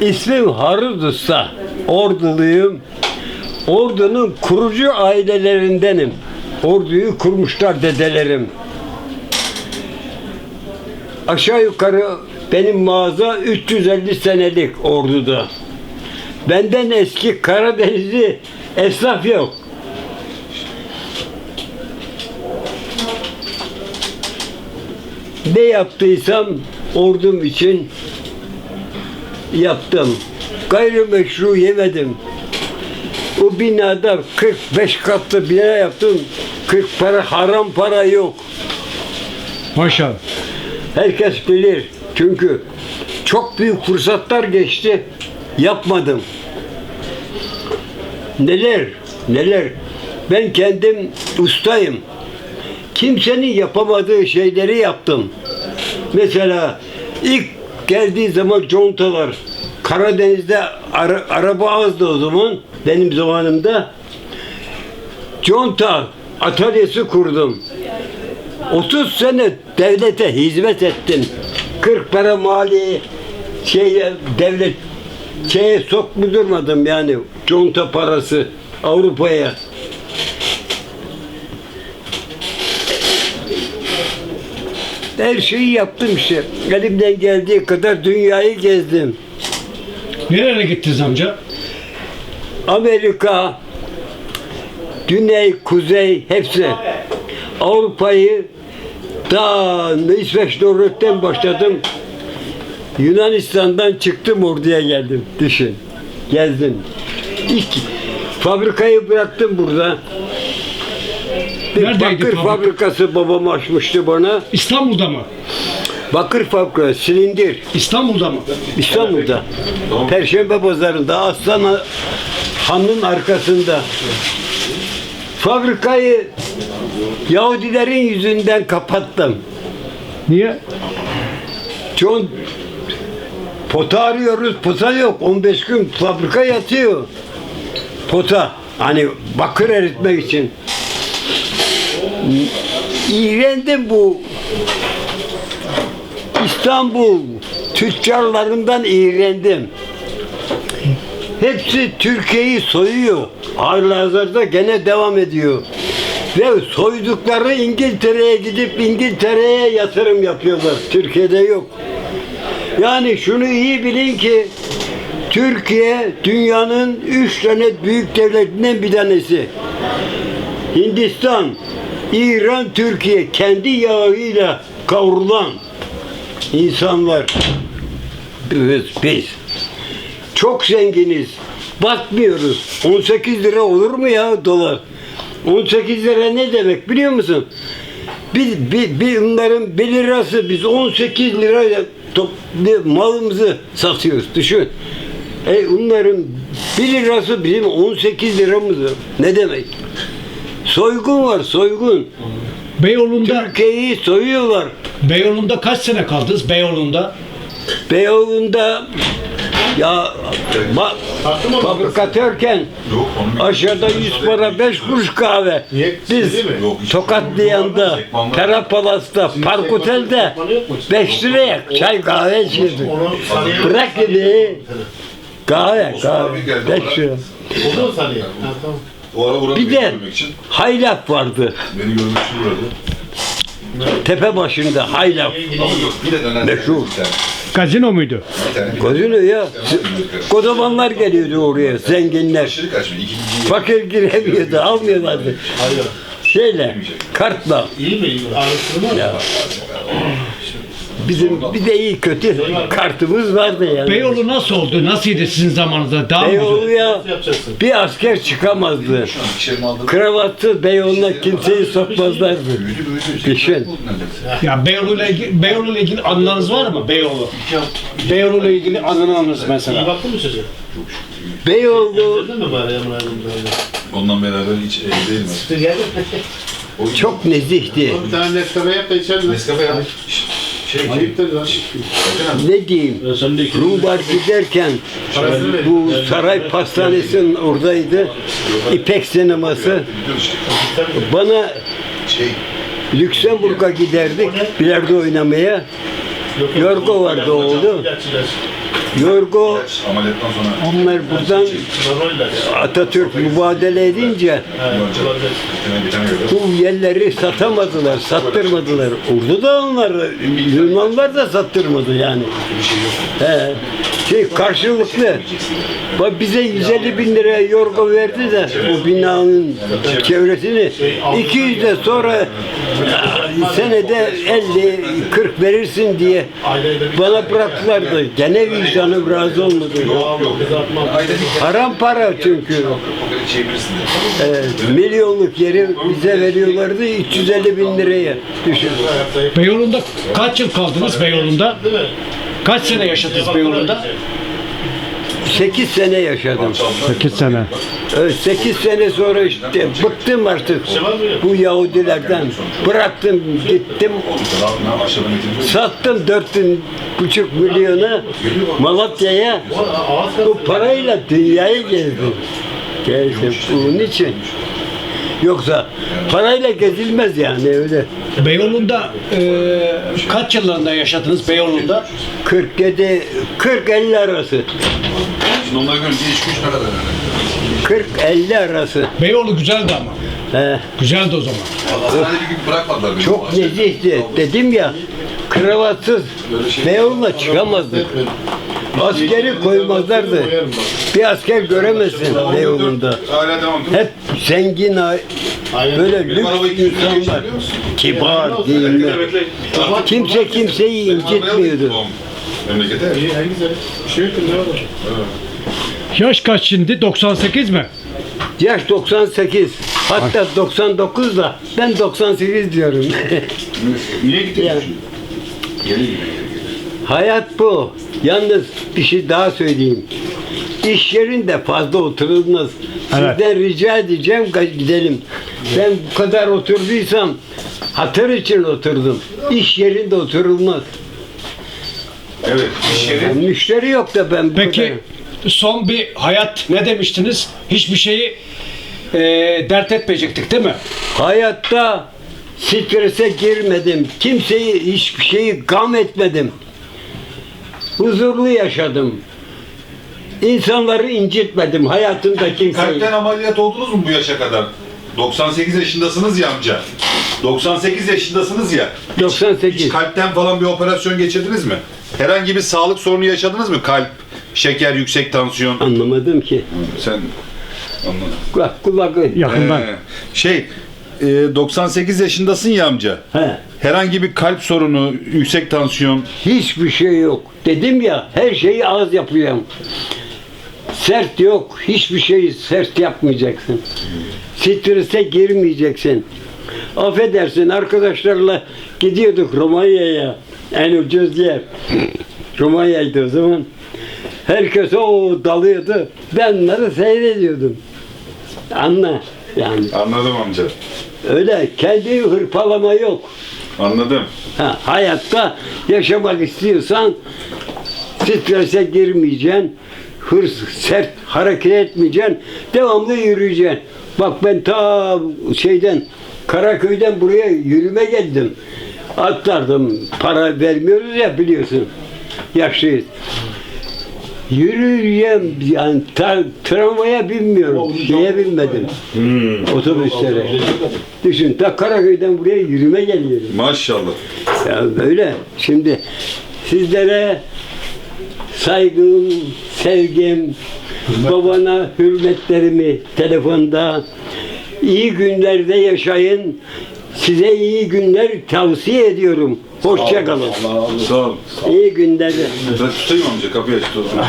İsmim Harun Usta. Orduluyum. Ordunun kurucu ailelerindenim. Orduyu kurmuşlar dedelerim. Aşağı yukarı benim mağaza 350 senelik orduda. Benden eski Karadenizli esnaf yok. Ne yaptıysam ordum için yaptım. Gayrimeşru yemedim. O binada 45 katlı bina yaptım. 40 para haram para yok. Maşallah. Herkes bilir. Çünkü çok büyük fırsatlar geçti. Yapmadım. Neler, neler. Ben kendim ustayım. Kimsenin yapamadığı şeyleri yaptım. Mesela ilk geldiği zaman contalar Karadeniz'de ara- araba azdı o zaman benim zamanımda. Conta atölyesi kurdum. 30 sene devlete hizmet ettim. 40 para mali şeye devlet şeye sokmudurmadım yani conta parası Avrupa'ya. Her şeyi yaptım işte. Elimden geldiği kadar dünyayı gezdim. Nereye gittiniz amca? Amerika, Güney, Kuzey hepsi. Avrupa'yı ta İsveç Norveç'ten başladım. Yunanistan'dan çıktım orduya geldim. Düşün. Gezdim. İlk fabrikayı bıraktım burada. Neredeydi bakır fabrika? fabrikası babam açmıştı bana. İstanbul'da mı? Bakır fabrikası, silindir. İstanbul'da mı? İstanbul'da. Perşembe pazarında Aslan Han'ın arkasında. Fabrikayı Yahudilerin yüzünden kapattım. Niye? John pota arıyoruz, pota yok. 15 gün fabrika yatıyor. Pota. Hani bakır eritmek için. İğrendim bu İstanbul tüccarlarından iğrendim. Hepsi Türkiye'yi soyuyor. Halihazırda gene devam ediyor. Ve soydukları İngiltere'ye gidip İngiltere'ye yatırım yapıyorlar. Türkiye'de yok. Yani şunu iyi bilin ki Türkiye dünyanın üç tane büyük devletinden bir tanesi. Hindistan, İran, Türkiye kendi yağıyla kavrulan insanlar biz, biz. Çok zenginiz. Batmıyoruz. 18 lira olur mu ya dolar? 18 lira ne demek biliyor musun? Bir, bir, bir onların 1 lirası biz 18 lirayla top, bir malımızı satıyoruz. Düşün. E onların 1 lirası bizim 18 liramız. Ne demek? Soygun var soygun. Beyoğlu'nda Türkiye'yi soyuyorlar. Beyoğlu'nda kaç sene kaldınız Beyoğlu'nda? Beyoğlu'nda ya ma, fabrikatörken aşağıda 100 para 5 kuruş kahve. Biz Tokatlıyan'da, Perapalas'ta, Park Otel'de 5 liraya çay kahve içirdik. Bırak dedi. Kahve, kahve. abi geldi 5 lira. O ara uğradı Bir beni de görmek için. haylap vardı. Beni görmek için uğradı. Tepe başında haylap. Ama yok bir de. Meşhur. Bir tane. Gazino muydu? Bir tane. Gözünü ya. Kodamanlar geliyordu oraya, zenginler. Aşırı kaçmış. İkinci Fakir giremiyordu, almıyorlardı. Hayır. Şeyle, kartla. İyi mi? Araştırma Ya. Bizim bir de iyi kötü kartımız vardı yani. Beyoğlu nasıl oldu? Nasıldı sizin zamanınızda? Daha mı güzel? Beyoğlu'ya bir asker çıkamazdı. Aldım. Kravatsız Beyoğlu'na kimseyi sokmazlardı. Büyüdü. Düşün. Ya Beyoğlu'yla ilgili, Beyoğlu'yla ilgili anılarınız var mı? Beyoğlu. Beyoğlu'yla ilgili anılarınız İyi mesela. baktın mı çocuğa? Beyoğlu Gördün mü bari Emre Hanım? Ondan beraber hiç. Dur gel. O çok nezihti. Bir tane Nescafe yap da içelim. Nescafe ya. Şey. Ayıptır lan. Ne diyeyim? İki. Rumbar giderken bu saray pastanesinin oradaydı. İpek sineması. Bana Şey. Lüksemburg'a giderdik bilardo oynamaya. Yorgo vardı oğlu. Yorgo onlar buradan. Atatürk mübadele edince bu yerleri satamadılar, sattırmadılar. Orada da onlar, Yunanlar da sattırmadı yani. He. Şey karşılıklı. Bak bize 150 bin lira yorgo verdi de bu binanın çevresini. 200 de sonra ya, senede 50 40 verirsin diye bana bıraktılar da gene vicdanım razı olmadı. Haram para çünkü. Evet, milyonluk yeri bize veriyorlardı 350 bin liraya. Düşün. Beyoğlu'nda kaç yıl kaldınız Beyoğlu'nda? Kaç sene yaşadınız Beyoğlu'nda? 8 sene yaşadım. 8 sene. Evet, 8 sene sonra işte bıktım artık bu Yahudilerden. Bıraktım gittim sattım 4,5 milyona Malatya'ya. Bu parayla dünyayı gezdim. Gezdim bunun için. Yoksa parayla gezilmez yani öyle. Beyoğlu'nda e, kaç yıllarında yaşadınız Beyoğlu'nda? 47, 40-50 arası. Şimdi onlara göre bir iş güç ne kadar yani? 40-50 arası. Beyoğlu güzeldi ama. He. Güzeldi o zaman. Hastanede bir gün bırakmadılar beni. Çok nezihti. Dedim ya kravatsız Beyoğlu'na çıkamazdık. Askeri koymazlardı. Bir asker göremezsin Beyoğlu'nda. Hala devam. Hep zengin, a- böyle Benim arabayı lüks insanlar. geçebiliyor musun? Kibar, giyimli. Kimse kimseyi incitmiyordu. Memlekete. İyi, en güzel. Bir şey yok ki ne var? Yaş kaç şimdi? 98 mi? Yaş 98. Hatta 99 da ben 98 diyorum. Niye gittin Yani. şimdi? Geri gidiyor. Hayat bu. Yalnız bir şey daha söyleyeyim. İş yerinde fazla oturulmaz. Sizden rica edeceğim ka- gidelim. Ben bu kadar oturduysam hatır için oturdum. İş yerinde oturulmaz. Evet. İş yeri. Yani müşteri yok da ben bu Peki kadar. son bir hayat ne demiştiniz? Hiçbir şeyi e, dert etmeyecektik değil mi? Hayatta strese girmedim. Kimseyi hiçbir şeyi gam etmedim. Huzurlu yaşadım. İnsanları incitmedim hayatımda kimseyi. Kalpten ameliyat oldunuz mu bu yaşa kadar? 98 yaşındasınız ya amca. 98 yaşındasınız ya. Hiç- 98. Hiç kalpten falan bir operasyon geçirdiniz mi? Herhangi bir sağlık sorunu yaşadınız mı? Kalp, şeker, yüksek tansiyon. Anlamadım ki. Sen anladın. Kulak kulak. Yakından. Ee, şey, e, 98 yaşındasın ya amca. He. Herhangi bir kalp sorunu, yüksek tansiyon. Hiçbir şey yok. Dedim ya her şeyi az yapıyorum. Sert yok. Hiçbir şeyi sert yapmayacaksın. Strese girmeyeceksin. Affedersin arkadaşlarla gidiyorduk Romanya'ya. En ucuz yer. Romanya'ydı o zaman. Herkes o dalıyordu. Ben onları seyrediyordum. Anla yani. Anladım amca. Öyle kendi hırpalama yok. Anladım. Ha, hayatta yaşamak istiyorsan strese girmeyeceksin, hırs, sert hareket etmeyeceksin, devamlı yürüyeceksin. Bak ben ta şeyden, Karaköy'den buraya yürüme geldim. Atlardım, para vermiyoruz ya biliyorsun, yaşlıyız. Yürüyeceğim yani ta, tramvaya binmiyorum, şeye binmedim, otobüslere. Düşün ta Karaköy'den buraya yürüme geliyorum. Maşallah. Ya böyle şimdi sizlere saygım, sevgim, babana hürmetlerimi telefonda iyi günlerde yaşayın. Size iyi günler tavsiye ediyorum. Hoşça kalın. Sağ ol. İyi günler. Ben tutayım amca kapıyı aç.